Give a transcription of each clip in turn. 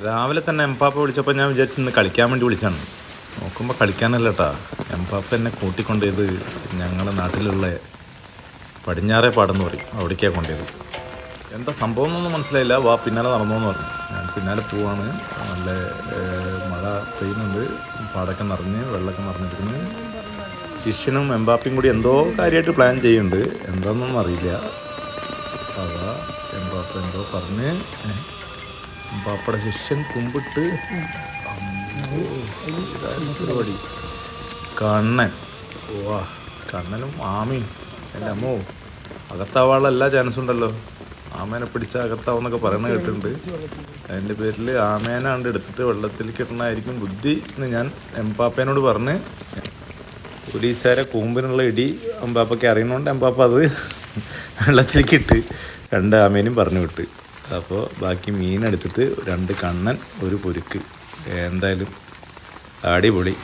രാവിലെ തന്നെ എംപാപ്പ വിളിച്ചപ്പോൾ ഞാൻ വിചാരിച്ചു ഇന്ന് കളിക്കാൻ വേണ്ടി വിളിച്ചാണ്. നോക്കുമ്പോൾ കളിക്കാനല്ല കേട്ടാ എംപാപ്പ എന്നെ കൂട്ടിക്കൊണ്ടുപോയത് ഞങ്ങളുടെ നാട്ടിലുള്ള പടിഞ്ഞാറേ പാടെന്ന് പറയും. അവിടേക്കാണ് കൊണ്ടുപോയത്. എന്താ സംഭവം എന്നൊന്നും മനസ്സിലായില്ല. വാ പിന്നാലെ നടന്നോന്ന് പറഞ്ഞു. ഞാൻ പിന്നാലെ പോവാണ്. നല്ല മഴ പെയ്യുന്നുണ്ട്. പാടൊക്കെ നിറഞ്ഞ് വെള്ളമൊക്കെ നിറഞ്ഞിരിക്കുന്നു. ശിഷ്യനും എംബാപ്പയും കൂടി എന്തോ കാര്യമായിട്ട് പ്ലാൻ ചെയ്യുന്നുണ്ട്. എന്താണെന്നൊന്നും അറിയില്ല. അതാ എംബാപ്പ എന്തോ പറഞ്ഞ് എംബാപ്പയുടെ ശിഷ്യൻ കുമ്പിട്ട് പരിപാടി കണ്ണൻ. വാ കണ്ണനും ആമയും. എന്റെ അമ്മോ അകത്താവാനുള്ള ചാൻസ് ഉണ്ടല്ലോ. ആമേനെ പിടിച്ച അകത്താവെന്നൊക്കെ പറയണ കേട്ടിട്ടുണ്ട്. അതിന്റെ പേരിൽ ആമേനാണ്ട് എടുത്തിട്ട് വെള്ളത്തിൽ കിട്ടണമായിരിക്കും ബുദ്ധി എന്ന് ഞാൻ എംപാപ്പേനോട് പറഞ്ഞ്. പോലീസുകാരെ കൂമ്പിനുള്ള ഇടി എംപാപ്പയ്ക്ക് അറിയണോണ്ട് എംപാപ്പ അത് വെള്ളത്തിലേക്ക് ഇട്ട് രണ്ട് ആമേനും പറഞ്ഞു വിട്ട്. അപ്പോൾ ബാക്കി മീനെടുത്തിട്ട് രണ്ട് കണ്ണൻ ഒരു പൊരുക്ക്. എന്തായാലും അടിപൊളി.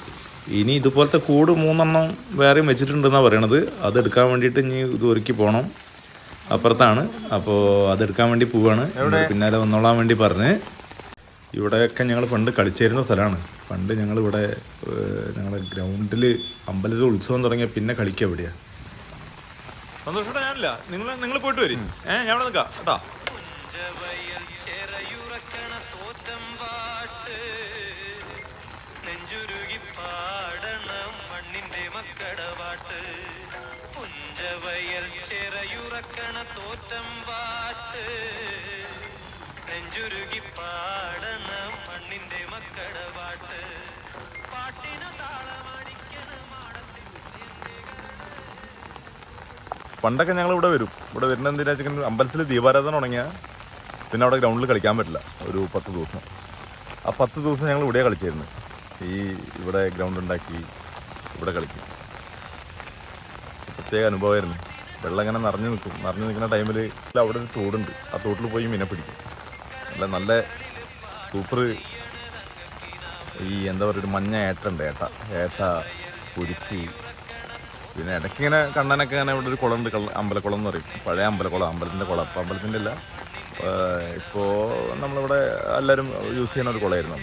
ഇനി ഇതുപോലത്തെ കൂട് മൂന്നെണ്ണം വേറെയും വെച്ചിട്ടുണ്ടെന്നാണ് പറയണത്. അതെടുക്കാൻ വേണ്ടിയിട്ട് ഇനി ഇത് ഒരുക്കി പോകണം അപ്പുറത്താണ്. അപ്പോൾ അതെടുക്കാൻ വേണ്ടി പോവാണ്. പിന്നാലെ വന്നോളാൻ വേണ്ടി പറഞ്ഞ്. ഇവിടെയൊക്കെ ഞങ്ങൾ പണ്ട് കളിച്ചിരുന്ന സ്ഥലമാണ്. പണ്ട് ഞങ്ങളിവിടെ ഞങ്ങളുടെ ഗ്രൗണ്ടിൽ അമ്പലത്തിൽ ഉത്സവം തുടങ്ങിയ പിന്നെ കളിക്കുക എവിടെയാണ് സന്തോഷം ഞാനില്ല. നിങ്ങൾ നിങ്ങൾ പോയിട്ട് വരും. ഏഹ് ഞാൻ ഇവിടെ നിൽക്കാം. കേട്ടോ. പുഞ്ചവയൽ ചെറയുറക്കണ തോറ്റം പാട്ട്. നെഞ്ചുരുകി പാടണം മണ്ണിന്റെ മക്കടവാട്ട്. പുഞ്ചവയൽ ചെറയുറക്കണ തോറ്റം പാട്ട്. നെഞ്ചുരുകി പാടണം മണ്ണിന്റെ മക്കടവാട്ട്. പാട്ടിനു താളമടിക്കണം പണ്ടൊക്കെ ഞങ്ങൾ ഇവിടെ വരും. ഇവിടെ വരുന്ന എന്തിനാ വെച്ചാൽ അമ്പലത്തിൽ ദീപാരാധന തുടങ്ങിയ. പിന്നെ അവിടെ ഗ്രൗണ്ടിൽ കളിക്കാൻ പറ്റില്ല. ഒരു പത്ത് ദിവസം. ആ പത്ത് ദിവസം ഞങ്ങൾ ഇവിടെ കളിച്ചിരുന്നു. ഈ ഇവിടെ ഗ്രൗണ്ട് ഉണ്ടാക്കി ഇവിടെ കളിക്കും. പ്രത്യേക അനുഭവമായിരുന്നു വെള്ളം ഇങ്ങനെ നിറഞ്ഞു നിൽക്കും. നിറഞ്ഞു നിൽക്കുന്ന ടൈമിൽ അവിടെ ഒരു തോടുണ്ട്. ആ തോട്ടിൽ പോയി മീനെ പിടിക്കും. നല്ല നല്ല സൂപ്പർ ഈ എന്താ പറയുക ഒരു മഞ്ഞ ഏട്ടുണ്ട് ഏട്ട. ഏട്ട കുരുക്ക് പിന്നെ ഇടയ്ക്ക് ഇങ്ങനെ കണ്ണനൊക്കെ ഇങ്ങനെ ഇവിടെ ഒരു കുളമുണ്ട് അമ്പലക്കുളം എന്ന് പറയും. പഴയ അമ്പലക്കുളം. അമ്പലത്തിന്റെ കുളം. അപ്പം അമ്പലത്തിന്റെ അല്ല ഇപ്പോൾ നമ്മളിവിടെ എല്ലാവരും യൂസ് ചെയ്യുന്ന ഒരു കുളമായിരുന്നു.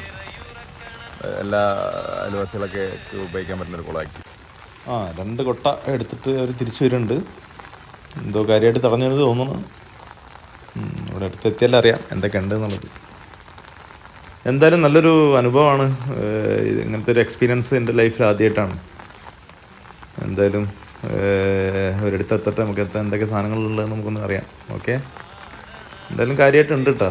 എല്ലാ അയൽവാസികളൊക്കെ ഉപയോഗിക്കാൻ പറ്റുന്ന ഒരു കുളമാക്കി. ആ രണ്ട് കൊട്ട എടുത്തിട്ട് അവർ തിരിച്ചു വരുന്നുണ്ട്. എന്തോ കാര്യമായിട്ട് തടഞ്ഞത് തോന്നുന്നു. ഇവിടെ അടുത്തെത്തിയാലും അറിയാം എന്തൊക്കെ ഉണ്ട് എന്നുള്ളത് എന്തായാലും നല്ലൊരു അനുഭവമാണ്. ഇങ്ങനത്തെ ഒരു എക്സ്പീരിയൻസ് എന്റെ ലൈഫിൽ ആദ്യമായിട്ടാണ് എന്തായാലും ഒരിടത്തെത്തട്ടെ നമുക്ക് എന്തൊക്കെ സാധനങ്ങളുള്ളത് നമുക്കൊന്ന് അറിയാം. ഓക്കെ എന്തായാലും കാര്യമായിട്ടുണ്ട് കേട്ടോ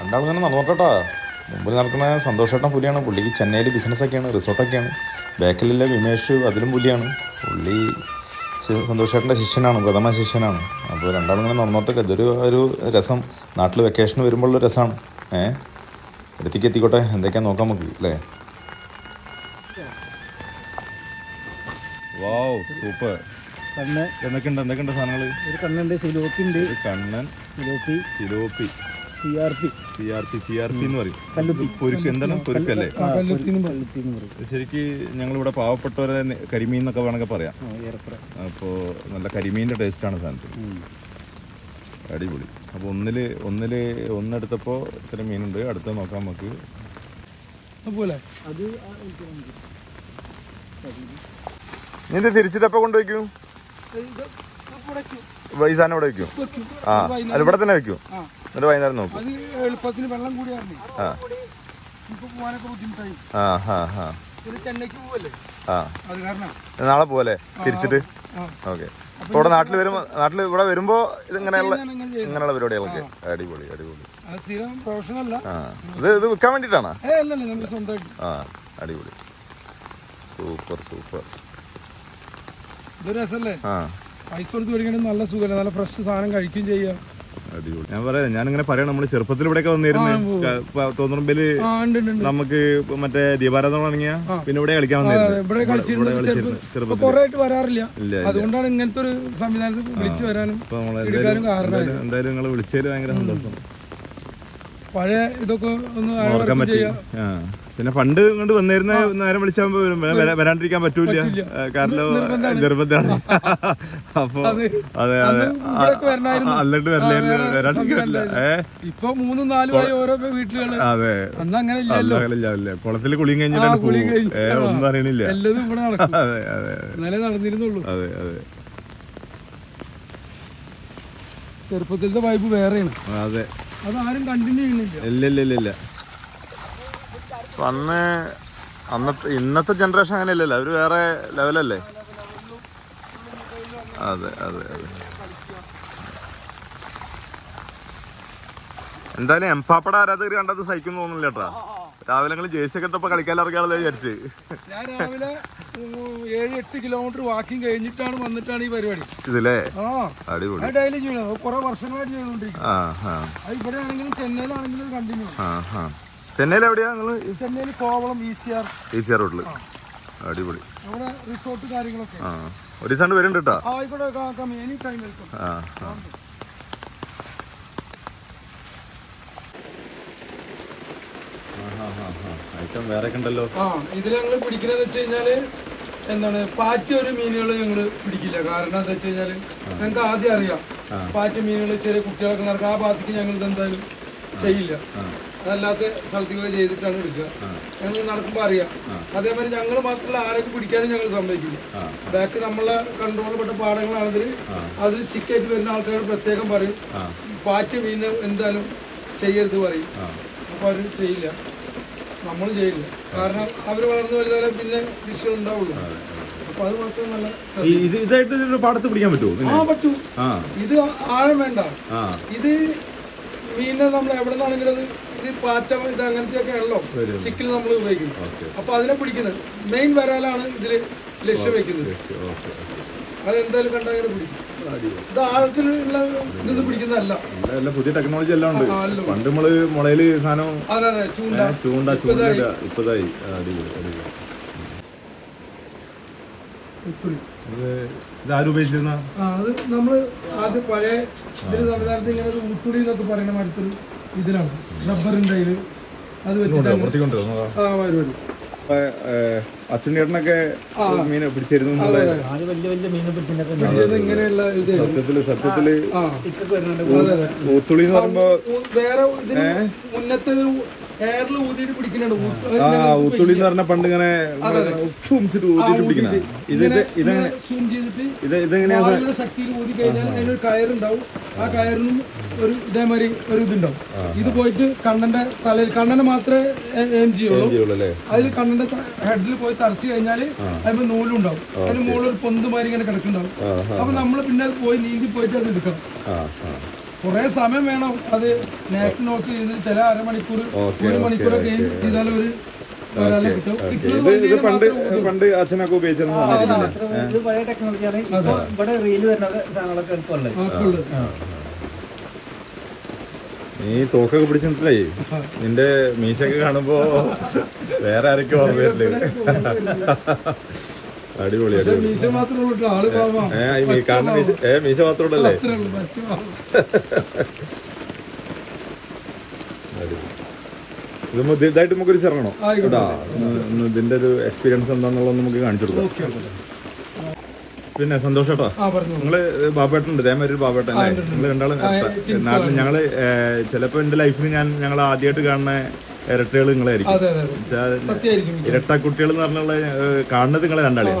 രണ്ടാളും ഇങ്ങനെ നടന്നോട്ടോ മുമ്പിൽ നടക്കുന്ന സന്തോഷേട്ടൻ പുലിയാണ്. പുള്ളിക്ക് ചെന്നൈയിൽ ബിസിനസ്സൊക്കെയാണ് റിസോർട്ടൊക്കെയാണ്. ബാക്കിലുള്ള വിമേഷ് അതിലും പുലിയാണ്. പുള്ളി സന്തോഷേട്ടന്റെ ശിഷ്യനാണ് പ്രഥമ ശിഷ്യനാണ്. അപ്പോൾ രണ്ടാളും ഇങ്ങനെ നടന്നോട്ടൊക്കെ ഇതൊരു ഒരു രസം. നാട്ടിൽ വെക്കേഷന് വരുമ്പോഴുള്ള രസമാണ് ഏഹ് എടുത്തേക്ക് എത്തിക്കോട്ടെ. എന്തൊക്കെയാണ് നോക്കാം നമുക്ക് അല്ലേ? സൂപ്പർ കണ്ണ്. എന്തൊക്കെയുണ്ട്? എന്തൊക്കെയുണ്ട് സാധനങ്ങൾ ഒരു കണ്ണുണ്ട് സിലോപ്പി ഉണ്ട് കണ്ണൻ സിലോപ്പി. സിലോപ്പി. C R P C R P C R P എന്ന് പറയും കല്ലുപ്പി. പൊരുക്ക് എന്താണ് പൊരുക്കല്ലേ പറയും. ശരിക്ക് ഞങ്ങളിവിടെ പാവപ്പെട്ടവരെ കരിമീൻ എന്നൊക്കെ വേണമെങ്കിൽ പറയാം. അപ്പോ നല്ല അപ്പോൾ നല്ല കരിമീന്റെ ടേസ്റ്റാണ് സാധനത്തിന്. അടിപൊളി. അപ്പോൾ ഒന്നിൽ ഒന്നിൽ ഒന്നെടുത്തപ്പോൾ ഇത്ര മീനുണ്ട്. അടുത്ത നോക്കാം നമുക്ക്. അതുപോലെ. അത് നമുക്ക്. നീ ഇത് തിരിച്ചിട്ടപ്പോൾ കൊണ്ടുവയ്ക്കും ഇത് അപ്പോൾ വെക്കും. ഈ സാധനം ഇവിടെ വെക്കും. ആ അത് ഇവിടെ തന്നെ വെക്കും? ആ. എന്നിട്ട് വൈകുന്നേരം നോക്കും. എളുപ്പത്തിന് വെള്ളം കൂടിയായിരുന്നു ആ ആ. പോവല്ലേ ആ. കാരണം നാളെ പോലെ തിരിച്ചിട്ട്? ആ. ഓക്കെ. അപ്പൊ ഇവിടെ നാട്ടിൽ വരുമ്പോ നാട്ടിൽ ഇവിടെ വരുമ്പോ ഇത് ഇങ്ങനെയുള്ള ഇങ്ങനെയുള്ള പരിപാടികളൊക്കെ. അടിപൊളി അടിപൊളി. ആ. ഇത് ഇത് വിൽക്കാൻ വേണ്ടിട്ടാണ് ആ അടിപൊളി. Super super. ഇതൊരു രസമല്ലേ ആ. പൈസ കൊടുത്ത് മേടിക്കണമെങ്കിൽ നല്ല സുഖമല്ലേ നല്ല ഫ്രഷ് സാധനം കഴിക്കുകയും ചെയ്യാം. അടിപൊളി. ഞാൻ പറയാം ഞാൻ ഇങ്ങനെ പറയാം നമ്മൾ ചെറുപ്പത്തിൽ ഇവിടെയൊക്കെ വന്നിരുന്നു തോന്നുമ്പൽ നമുക്ക് മറ്റേ ദീപാരാധന തുടങ്ങിയ പിന്നെ ഇവിടെ കളിക്കാൻ വന്നിരുന്നു. ഇവിടെ കളിച്ചിരുന്നു ഇവിടെ കളിച്ചിരുന്നു ഇപ്പൊ ചെറുപ്പത്തിൽ കുറെ ആയിട്ട് വരാറില്ല അതുകൊണ്ടാണ് ഇങ്ങനത്തെ ഒരു സംവിധാനത്തിൽ വിളിച്ചു വരാനും എന്തായാലും നിങ്ങൾ വിളിച്ചതിൽ ഭയങ്കര സന്തോഷം. പഴയ ഇതൊക്കെ ഒന്ന് പിന്നെ പണ്ട് ഇങ്ങോട്ട് വന്നിരുന്ന നേരം വിളിച്ചാൽ വരാണ്ടിരിക്കാൻ പറ്റൂല കാരണം. നിർബന്ധമാണ്. അപ്പൊ അതെ. അതെ. അല്ലട്ട് ഏ? ഇപ്പൊ മൂന്നും നാലും ആയി ഓരോ വീട്ടിലുകൾ അതെ. അന്ന് അങ്ങനെ അല്ല കുളത്തിൽ കുളിയും കഴിഞ്ഞിട്ടാണ്. ഒന്നും അറിയണില്ല. എല്ലതും ഇവിടെ നടക്കും. അതെ അതെ നടന്നിരുന്നുള്ളൂ. അതെ അതെ. ചെറുപ്പത്തിലത്തെ വൈബ് വേറെയാണ്. അതെ. കണ്ടിന്യൂ ചെയ്യുന്നില്ല. ഇല്ല ഇല്ല ഇല്ല അന്ന് അന്നത്തെ ഇന്നത്തെ ജനറേഷൻ അങ്ങനെയല്ലല്ലോ. അവർ വേറെ ലെവലല്ലേ അതെ അതെ അതെ. എന്തായാലും എംപാപ്പട ആരാധകർ കണ്ടത് സഹിക്കുന്നു തോന്നുന്നില്ല കേട്ടാ രാവിലെ നിങ്ങൾ ജേഴ്സി ഒക്കെ ഇട്ടപ്പോ കളിക്കാൻ വിചാരിച്ച്. ഞാൻ രാവിലെ ഏഴ് എട്ട് കിലോമീറ്റർ വാക്കിംഗ് കഴിഞ്ഞിട്ടാണ് വന്നിട്ടാണ് ഈ പരിപാടി. ഇതല്ലേ അടിപൊളി. ഡെയിലി ചെയ്യണം കുറെ വർഷങ്ങളായിട്ട് ചെയ്തുകൊണ്ടിരിക്കും ഇവിടെ ആണെങ്കിലും ചെന്നൈയിലാണെങ്കിലും കണ്ടിന്യൂ ചെന്നൈയിൽ എവിടെയാ നിങ്ങൾ ചെന്നൈയിൽ Kovalam E C R E C R റോഡിൽ അടിപൊളി. അവിടെ റിസോർട്ട് കാര്യങ്ങളൊക്കെ. ഒരു ദിവസം വരുന്നുണ്ട് കേട്ടോ ആയിക്കോട്ടെ എനി ടൈം വെൽക്കം ആ ഇതിൽ ഞങ്ങൾ പിടിക്കുന്നത് വെച്ച് കഴിഞ്ഞാൽ എന്താണ് പാറ്റ ഒരു മീനുകൾ ഞങ്ങൾ പിടിക്കില്ല. കാരണം എന്താ വെച്ച് കഴിഞ്ഞാൽ ഞങ്ങൾക്ക് ആദ്യം അറിയാം. പാറ്റ മീനുകൾ ചെറിയ കുട്ടികളൊക്കെ നടക്കുക ആ ഭാഗത്തേക്ക് ഞങ്ങൾ ഇതെന്തായാലും ചെയ്യില്ല. അതല്ലാത്ത സ്ഥലത്തേക്ക് ചെയ്തിട്ടാണ് എടുക്കുക. ഞങ്ങൾ നടക്കുമ്പോൾ അറിയാം. അതേമാതിരി ഞങ്ങൾ മാത്രമല്ല ആരൊക്കെ പിടിക്കാനും ഞങ്ങൾ സമ്മതിക്കില്ല. ബാക്ക് നമ്മളെ കൺട്രോളിൽപ്പെട്ട പാടങ്ങളാണെങ്കിൽ അതിൽ സിക്കായിട്ട് വരുന്ന ആൾക്കാർ പ്രത്യേകം പറയും. പാറ്റ മീൻ എന്തായാലും ചെയ്യരുത് പറയും. അപ്പോൾ അവർ ചെയ്യില്ല. നമ്മൾ ചെയ്യില്ല. കാരണം അവർ വളർന്നു വലുതായാലും പിന്നെ വിഷയം ഉണ്ടാവുള്ളൂ അപ്പൊ അത് ഇത് ഇതായിട്ട് ഇതിന്റെ പാടത്ത് പിടിക്കാൻ പറ്റുമോ? ആ പറ്റൂ. ഇത് ആഴം വേണ്ട. ഇത് മീനെ നമ്മൾ എവിടെ നിന്നാണെങ്കിലും അത് ഇത് പാറ്റ ഇത് അങ്ങനത്തെ ഒക്കെ ആണല്ലോ സിക്കിൽ നമ്മൾ ഉപയോഗിക്കും. അപ്പൊ അതിനെ പിടിക്കുന്നത്. മെയിൻ വരാലാണ് ഇതിൽ ലക്ഷ്യം വെക്കുന്നത്. ഓക്കെ അതെന്തായാലും കണ്ടാൽ അങ്ങനെ പിടിക്കും ഇത് ആഴത്തിലുള്ള ഇതൊന്നും പിടിക്കുന്നതല്ല. എല്ലാം പുതിയ ടെക്നോളജി എല്ലാം ഉണ്ട്. പണ്ട് നമ്മൾ മുളയിൽ സാധനം അതെ അതെ ചൂണ്ട. ചൂണ്ട ചൂണ്ട ഇപ്പതായി. ഉപയോഗിച്ചിരുന്ന? അത് നമ്മൾ ആദ്യം പഴയ ഇതിന് സംവിധാനത്തിൽ ഇങ്ങനെ ഒരു ഊത്തുളി എന്നൊക്കെ പറയുന്ന മരത്തിൽ ഇതിലാണ്. റബ്ബറിന്റെ അത് വെച്ചിട്ട് ആ വരും ആ പരിപാടി അച്ഛൻ ചേട്ടനൊക്കെ മീനെ പിടിച്ചിരുന്നു ഇങ്ങനെയുള്ള സത്യത്തിൽ സത്യത്തിൽ ഊത്തുളി എന്ന് പറയുമ്പോ വേറെ മുന്നത്തെ ആ ഞങ്ങൾക്ക് എന്ന് പറഞ്ഞ പണ്ട് ഇങ്ങനെ ഊതിട്ട് പിടിക്കുന്ന ഇത് ഇത് ഇതെങ്ങനെ ഇത് ശക്തിയിൽ ഊതി കഴിഞ്ഞാൽ അതിനൊരു കയറുണ്ടാവും. ആ കയറിനും ഒരു ഇതേമാതിരി ഒരു ഇതുണ്ടാവും. ഇത് പോയിട്ട് കണ്ണന്റെ തലയിൽ കണ്ണനെ മാത്രമേ എയിം ചെയ്യുള്ളൂ. അതിൽ കണ്ണന്റെ ഹെഡിൽ പോയി തറച്ചു കഴിഞ്ഞാൽ അതിന് നൂലുണ്ടാവും. അതിന് മുകളിൽ ഒരു പൊന്ത് മാതിരി ഇങ്ങനെ കിടക്കുന്നുണ്ടാവും. അപ്പൊ നമ്മൾ പിന്നെ പോയി നീന്തി പോയിട്ട് അത് എടുക്കണം. കുറെ സമയം വേണം അത് നേരത്തെ നോക്ക് ചെയ്ത് ചില അരമണിക്കൂർ ഒരു മണിക്കൂറൊക്കെ ചെയ്താൽ ഒരു ഇത് പണ്ട് പണ്ട് അച്ഛനൊക്കെ ഉപയോഗിച്ചിരുന്ന ഇത് പഴയ ടെക്നോളജിയാണ് ഇവിടെ റീൽ വരുന്ന സാധനങ്ങളൊക്കെ എളുപ്പമുള്ളത് ആക്കുള്ളത്. നീ തോക്കൊക്കെ പിടിച്ചിട്ടില്ലേ നിന്റെ മീശൊക്കെ കാണുമ്പോ വേറെ ആരൊക്കെ ഓർമ്മ വരില്ലേ അടിപൊളി മീശ മാത്രമേ ഇതായിട്ട് നമുക്കൊരു. കേട്ടാ ഒന്ന് ഇതിന്റെ ഒരു എക്സ്പീരിയൻസ് എന്താന്നുള്ളത് നമുക്ക് കാണിച്ചു കൊടുക്കാം. പിന്നെ സന്തോഷം കേട്ടോ നിങ്ങൾ ബാബേട്ടുണ്ട് ഇതേമാതിരി ബാബേട്ടൻ നിങ്ങൾ രണ്ടാളും നാട്ടിൽ ഞങ്ങൾ ചിലപ്പോ എന്റെ ലൈഫിൽ ഞാൻ ഞങ്ങൾ ആദ്യമായിട്ട് കാണുന്ന ഇരട്ടകൾ നിങ്ങളായിരിക്കും. ഇരട്ട കുട്ടികൾ എന്ന് പറഞ്ഞുള്ള കാണുന്നത് നിങ്ങളെ രണ്ടാളെ.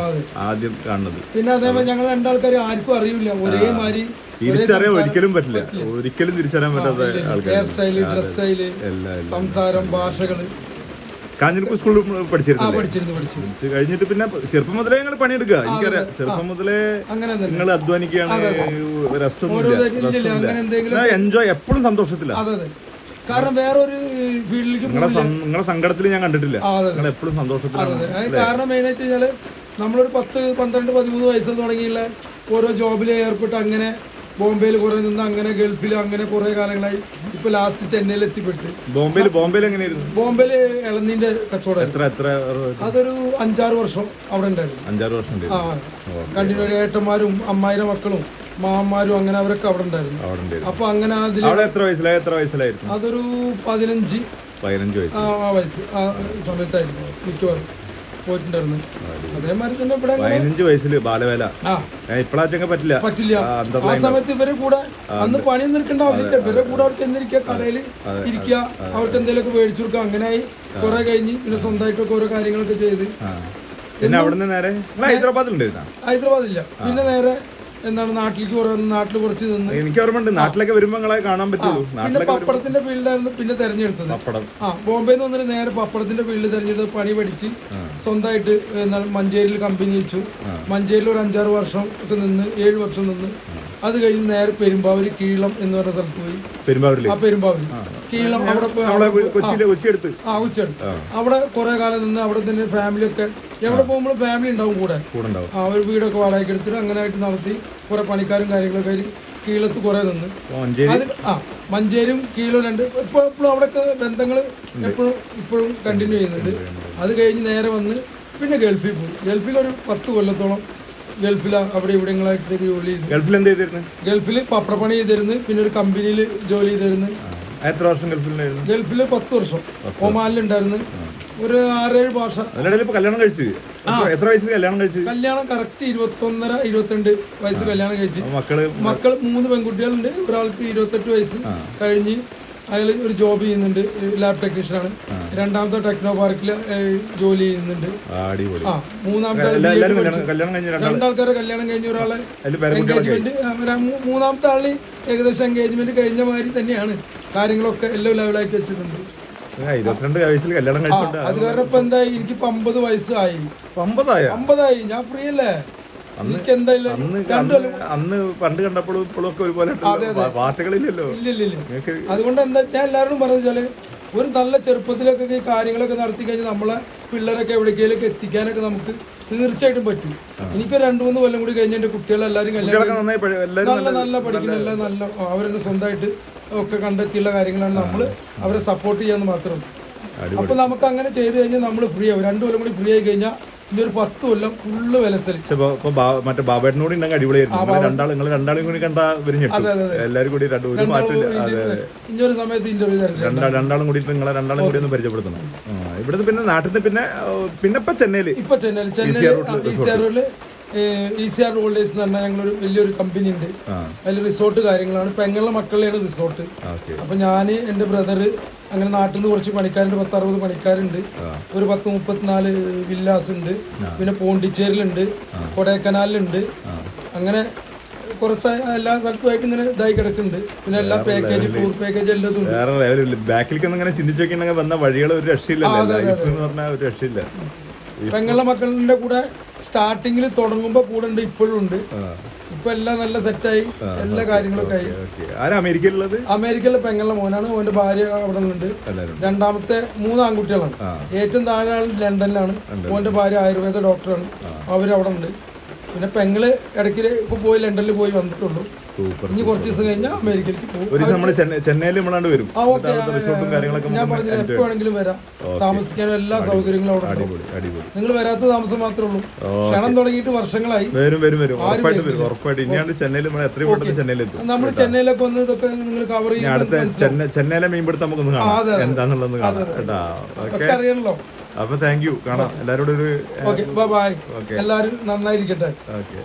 ആദ്യം കാണുന്നത്. പിന്നെ അതേപോലെ ഞങ്ങൾ രണ്ടാൾക്കാർ ആർക്കും അറിയില്ല. ഒരേ മാതിരി തിരിച്ചറിയാൻ ഒരിക്കലും പറ്റില്ല. ഒരിക്കലും തിരിച്ചറിയാൻ പറ്റാത്ത ആൾക്കാർ സ്റ്റൈൽ ഡ്രസ് സ്റ്റൈൽ സംസാരം ഭാഷകൾ കാഞ്ഞിരപ്പൂർ സ്കൂളിൽ പഠിച്ചിരുന്നു കഴിഞ്ഞിട്ട് പിന്നെ ചെറുപ്പം മുതലേ നിങ്ങൾ പണിയെടുക്കുക. എനിക്കറിയാം. ചെറുപ്പം മുതലേ നിങ്ങൾ അധ്വാനിക്കുകയാണ് റെസ്റ്റ് ഓരോ അങ്ങനെ എന്തെങ്കിലും ഒന്നും എൻജോയ് എപ്പോഴും അതെ. കാരണം വേറൊരു ഫീൽഡിലേക്ക് സങ്കടത്തിൽ ഞാൻ കണ്ടിട്ടില്ല. നിങ്ങൾ എപ്പോഴും സന്തോഷത്തിലാണ് കാരണം മെയിൻ വെച്ച് കഴിഞ്ഞാൽ നമ്മളൊരു പത്ത് പന്ത്രണ്ട് പതിമൂന്ന് വയസ്സിൽ തുടങ്ങിയുള്ള ഓരോ ജോബിൽ ഏർപ്പെട്ട് അങ്ങനെ ബോംബെയിൽ കുറെ നിന്ന് അങ്ങനെ ഗൾഫിൽ അങ്ങനെ കുറെ കാലങ്ങളായി ഇപ്പൊ ലാസ്റ്റ് ചെന്നൈയിൽ എത്തിപ്പെട്ട്. ബോംബെയിൽ ബോംബെയിൽ എങ്ങനെയായിരുന്നു? ബോംബെയിൽ ഇളനീന്റെ കച്ചവടം എത്ര എത്ര അതൊരു അഞ്ചാറ് വർഷം അവിടെ ഉണ്ടായിരുന്നു. അഞ്ചാറ് വർഷം ആ കണ്ടിന്യൂ ഏട്ടന്മാരും അമ്മായിയുടെ മക്കളും മാമാരും അങ്ങനെ അവരൊക്കെ അവിടെ ഉണ്ടായിരുന്നു. അപ്പൊ അങ്ങനെ അതിൽ എത്ര വയസ്സിലായി? എത്ര വയസ്സിലായിരുന്നു? അതൊരു പതിനഞ്ച്. പതിനഞ്ച് വയസ്സ്. ആ വയസ്സ്. ആ സമയത്തായിരുന്നു മിക്കവാറും പോയിട്ടുണ്ടായിരുന്നു. അതേമാതിരി തന്നെ ഇവിടെ പതിനഞ്ച് വയസ്സിൽ ബാലവേല. ആ. ഇപ്പഴാച്ചൊക്കെ പറ്റില്ല. പറ്റില്ല. ആ, സമയത്ത് ഇവരെ കൂടെ അന്ന് പണി നിൽക്കേണ്ട ആവശ്യമില്ല. ഇവരെ കൂടെ അവിടെ ചെന്നിരിക്കുക കടയിൽ ഇരിക്കുക അവർക്ക് എന്തെങ്കിലുമൊക്കെ മേടിച്ചു കൊടുക്കുക അങ്ങനെയായി കുറെ കഴിഞ്ഞ് പിന്നെ സ്വന്തമായിട്ടൊക്കെ ഓരോ കാര്യങ്ങളൊക്കെ ചെയ്ത്. പിന്നെ അവിടെ നിന്ന് നേരെ? ഹൈദരാബാദിൽ ഹൈദരാബാദില്ല. പിന്നെ നേരെ എന്താണ് നാട്ടിലേക്ക് പറയുന്നത് നാട്ടിൽ കുറച്ച് നിന്ന്. എനിക്ക് ഓർമ്മയുണ്ട് നാട്ടിലൊക്കെ വരുമ്പോ നിങ്ങളെ കാണാൻ പറ്റുള്ളൂ. പിന്നെ പപ്പടത്തിന്റെ ഫീൽഡായിരുന്നു പിന്നെ തെരഞ്ഞെടുത്തത്. പപ്പടം. ആ ബോംബെയിൽ നിന്ന് വന്നിട്ട് നേരെ പപ്പടത്തിന്റെ ഫീൽഡ് തെരഞ്ഞെടുത്ത് പണി പഠിച്ച് സ്വന്തമായിട്ട് എന്താണ് മഞ്ചേരിയിൽ കമ്പനി വെച്ചു. മഞ്ചേരിയിൽ ഒരു അഞ്ചാറ് വർഷം ഒക്കെ നിന്ന് ഏഴ് വർഷം നിന്ന് അത് കഴിഞ്ഞ് നേരെ പെരുമ്പാവൂര് കീളം എന്ന് പറഞ്ഞ സ്ഥലത്ത് പോയി. ആ പെരുമ്പാവൂര്. കീളം അവിടെ പോയി നമ്മളെ കൊച്ചിയിലെ കൊച്ചി ആ ഉച്ചയാണ് അവിടെ കുറെ കാലം നിന്ന് അവിടെ തന്നെ ഫാമിലി ഒക്കെ. എവിടെ പോകുമ്പോൾ ഫാമിലി ഉണ്ടാവും കൂടെ. കൂടെ ഉണ്ടാവും. ആ ഒരു വീടൊക്കെ വാടകയ്ക്ക് എടുത്തിട്ട് അങ്ങനെ ആയിട്ട് നടത്തി കുറെ പണിക്കാരും കാര്യങ്ങളൊക്കെ കീളത്ത് കീഴത്ത് കുറെ നിന്ന്. മഞ്ചേരി? ആ മഞ്ചേരിയും കീഴും രണ്ട്. ഇപ്പോൾ എപ്പോഴും അവിടെയൊക്കെ ബന്ധങ്ങൾ എപ്പോഴും ഇപ്പോഴും കണ്ടിന്യൂ ചെയ്യുന്നുണ്ട്. അത് കഴിഞ്ഞ് നേരെ വന്ന് പിന്നെ ഗൾഫിൽ പോയി. ഗൾഫിൽ ഒരു പത്ത് കൊല്ലത്തോളം ഗൾഫിൽ അവിടെ ഇവിടങ്ങളായിട്ട് ജോലി ചെയ്തു ഗൾഫിൽ എന്ത് ചെയ്തിരുന്നു? ഗൾഫിൽ പപ്പടപ്പണി ചെയ്തിരുന്നു പിന്നെ ഒരു കമ്പനിയിൽ ജോലി ചെയ്തിരുന്നു. എത്ര വർഷം ഗൾഫിലായിരുന്നു ഗൾഫിൽ പത്ത് വർഷം. ഒമാനിലുണ്ടായിരുന്നു ഒരു ആറേഴ് ഭാഷ. അതിനിടയിൽ കല്യാണം കഴിച്ചു. എത്ര- വയസ്സ് വയസ്സിൽ കല്യാണം കഴിച്ചു? കല്യാണം കറക്റ്റ് ഇരുപത്തൊന്നര ഇരുപത്തിരണ്ട് വയസ്സ് കല്യാണം കഴിച്ചു. മക്കൾ മക്കൾ മൂന്ന് പെൺകുട്ടികളുണ്ട്. ഒരാൾക്ക് ഇരുപത്തെട്ട് വയസ്സ്. കഴിഞ്ഞ് അയാൾ ഒരു ജോബ് ചെയ്യുന്നുണ്ട് ലാബ് ടെക്നീഷ്യനാണ് രണ്ടാമത്തെ ടെക്നോ പാർക്കിൽ ജോലി ചെയ്യുന്നുണ്ട്. ആ മൂന്നാമത്തെ രണ്ടാൾക്കാരെ കല്യാണം കഴിഞ്ഞ ഒരാളെ എൻഗേജ്മെന്റ് മൂന്നാമത്തെ ആൾ ഏകദേശം എൻഗേജ്മെന്റ് കഴിഞ്ഞ മാതിരി തന്നെയാണ് കാര്യങ്ങളൊക്കെ എല്ലാം ലെവലാക്കി വെച്ചിട്ടുണ്ട്. ഇരുപത്തിരണ്ട് വയസ്സിൽ കല്യാണം കഴിച്ചിട്ടുണ്ട്. അത് കാരണം ഇപ്പൊ എന്തായി? എനിക്കിപ്പോ അമ്പത് വയസ്സായി. അമ്പതായ? അമ്പതായി. ഞാൻ ഫ്രീ അല്ലേ? അന്ന് പണ്ട് കണ്ടപ്പോഴും ഇപ്പോഴും ഒക്കെ ഒരുപോലെ. വാർത്തകളില്ലല്ലോ. അതുകൊണ്ട് എന്താ ഞാൻ എല്ലാവരും പറഞ്ഞു വെച്ചാൽ ഒരു നല്ല ചെറുപ്പത്തിലൊക്കെ ഈ കാര്യങ്ങളൊക്കെ നടത്തി കഴിഞ്ഞാൽ നമ്മളെ പിള്ളേരൊക്കെ എവിടേക്കെങ്കിലൊക്കെ എത്തിക്കാനൊക്കെ നമുക്ക് തീർച്ചയായിട്ടും പറ്റും. എനിക്ക് രണ്ടു മൂന്ന് കൊല്ലം കൂടി കഴിഞ്ഞ എന്റെ കുട്ടികളെല്ലാരും കല്യാണം എല്ലാവരും നല്ല നല്ല പഠിക്കുന്ന എല്ലാം നല്ല അവരെന്നെ സ്വന്തമായിട്ട് ഒക്കെ കണ്ടെത്തിയുള്ള കാര്യങ്ങളാണ് നമ്മൾ അവരെ സപ്പോർട്ട് ചെയ്യാന്ന് മാത്രം അപ്പൊ നമുക്ക് അങ്ങനെ ചെയ്ത് കഴിഞ്ഞാൽ നമ്മൾ ഫ്രീ ആവും. രണ്ടു കൊല്ലം കൂടി ഫ്രീ ആയി കഴിഞ്ഞാൽ ഇനി ഒരു പത്ത് കൊല്ലം ഫുള്ള് വിലസൽ മറ്റേ ബാബേട്ടനോട് ഉണ്ടെങ്കിൽ അടിപൊളിയായിരുന്നു. രണ്ടാൾ നിങ്ങൾ രണ്ടാളും കൂടി കണ്ട വിരിഞ്ഞിട്ടു എല്ലാരും കൂടി രണ്ടു ഒരു അതെ ഇനി ഒരു സമയത്ത് ഇന്റർവ്യൂ രണ്ടാ രണ്ടാളും കൂടി നിങ്ങളെ രണ്ടാളും കൂടി ഒന്ന് പരിചയപ്പെടുത്തണം. ഇവിടുന്ന് പിന്നെ നാട്ടിൽ നിന്ന് പിന്നെ പിന്നെ ഇപ്പൊ ചെന്നൈയിൽ ഇപ്പൊ ചെന്നൈയിൽ ചെന്നൈയിൽ ഇ സി ആറിൽ ഇ സി ആർ ഓൾഡേഴ്സ് എന്ന് പറഞ്ഞാൽ ഞങ്ങളൊരു വലിയൊരു കമ്പനി ഉണ്ട്. അതിൽ റിസോർട്ട് കാര്യങ്ങളാണ്. പെങ്ങളുടെ മക്കളുടെയാണ് റിസോർട്ട് അപ്പൊ ഞാൻ എന്റെ ബ്രദർ അങ്ങനെ നാട്ടിൽ നിന്ന് കുറച്ച് പണിക്കാരുണ്ട് പത്ത് അറുപത് പണിക്കാരുണ്ട് ഒരു പത്ത് മുപ്പത്തിനാല് വില്ലാസ് ഉണ്ട് പിന്നെ പോണ്ടിച്ചേരിലുണ്ട് കൊടൈക്കനാലിലുണ്ട്. അങ്ങനെ കുറച്ച് എല്ലാ സ്ഥലത്തുമായിട്ട് ഇങ്ങനെ ഇതായി കിടക്കുന്നുണ്ട്. പിന്നെ എല്ലാ പാക്കേജ് ടൂർ പാക്കേജ് എല്ലാം ഉണ്ട്. വേറെ ലെവലില്ല ബാക്കിലേക്ക് ഒന്ന് ഇങ്ങനെ ചിന്തിച്ചു നോക്കിയിട്ടുണ്ടെങ്കിൽ വന്ന വഴികൾ ഒരു രക്ഷയില്ല. പെങ്ങളുടെ മക്കളുടെ കൂടെ സ്റ്റാർട്ടിങ്ങിൽ തുടങ്ങുമ്പോൾ കൂടെ ഉണ്ട് ഇപ്പോഴും ഉണ്ട്. ഇപ്പൊ എല്ലാം നല്ല സെറ്റായി എല്ലാ കാര്യങ്ങളൊക്കെ ആയി. ആരാ അമേരിക്കയിലുള്ളത്? അമേരിക്കയിലെ പെങ്ങളുടെ മോനാണ്. അവന്റെ ഭാര്യ അവിടെ ഉണ്ട് രണ്ടാമത്തെ മൂന്ന് ആൺകുട്ടികളാണ്. ഏറ്റവും താഴെ ആൾ ലണ്ടനിലാണ്. മോന്റെ ഭാര്യ ആയുർവേദ ഡോക്ടറാണ് അവരവിടെ ഉണ്ട്. പിന്നെ പെങ്ങൾ ഇടയ്ക്ക് ഇപ്പൊ പോയി ലണ്ടനിൽ പോയി വന്നിട്ടുള്ളൂ. ഇനി കുറച്ച് ദിവസം കഴിഞ്ഞാൽ അമേരിക്കയിലേക്ക് പോകും. ദിവസം ചെന്നൈയിൽ നമ്മളാണ്ട് വരും. ആ ഓക്കെ. റിസോർട്ടും കാര്യങ്ങളൊക്കെ ഞാൻ പറഞ്ഞില്ല വേണമെങ്കിലും വരാം. താമസിക്കാനും എല്ലാ സൗകര്യങ്ങളും അവിടെ അടിപൊളി അടിപൊളി. നിങ്ങൾ വരാത്ത താമസം മാത്രമേ ഉള്ളൂ. ക്ഷണം തുടങ്ങിയിട്ട് വർഷങ്ങളായി. വരും വരും വരും. ഉറപ്പായിട്ട് വരും ഉറപ്പായിട്ട്. ഇനിയാണ് ചെന്നൈയിൽ നമ്മൾ എത്രയും പെട്ടെന്ന് ചെന്നൈയിൽ എത്തും. നമ്മൾ ചെന്നൈയിലൊക്കെ വന്ന് ഇതൊക്കെ നിങ്ങൾ കവർ ചെയ്യും അടുത്ത ചെന്നൈയിലെ മീൻപിടുത്തം നമുക്കൊന്ന് കാണാം. എന്താണെന്നുള്ളത് കാണാം. അറിയണല്ലോ. അപ്പൊ താങ്ക് യു കാണാം. എല്ലാരോടും ഒരു ഓക്കെ ബൈ എല്ലാരും നന്നായിരിക്കട്ടെ. ഓക്കെ.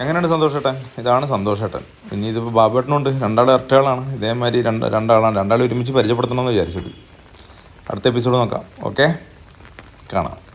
എങ്ങനെയുണ്ട് സന്തോഷേട്ടൻ? ഇതാണ് സന്തോഷേട്ടൻ. ഇനി ഇതിപ്പോൾ ബാബേട്ടനുണ്ട് രണ്ടാൾ ഇരട്ടകളാണ് ഇതേമാതിരി രണ്ട് രണ്ടാളാണ്. രണ്ടാളെ ഒരുമിച്ച് പരിചയപ്പെടുത്തണമെന്ന് വിചാരിച്ചത്. അടുത്ത എപ്പിസോഡ് നോക്കാം. ഓക്കെ കാണാം.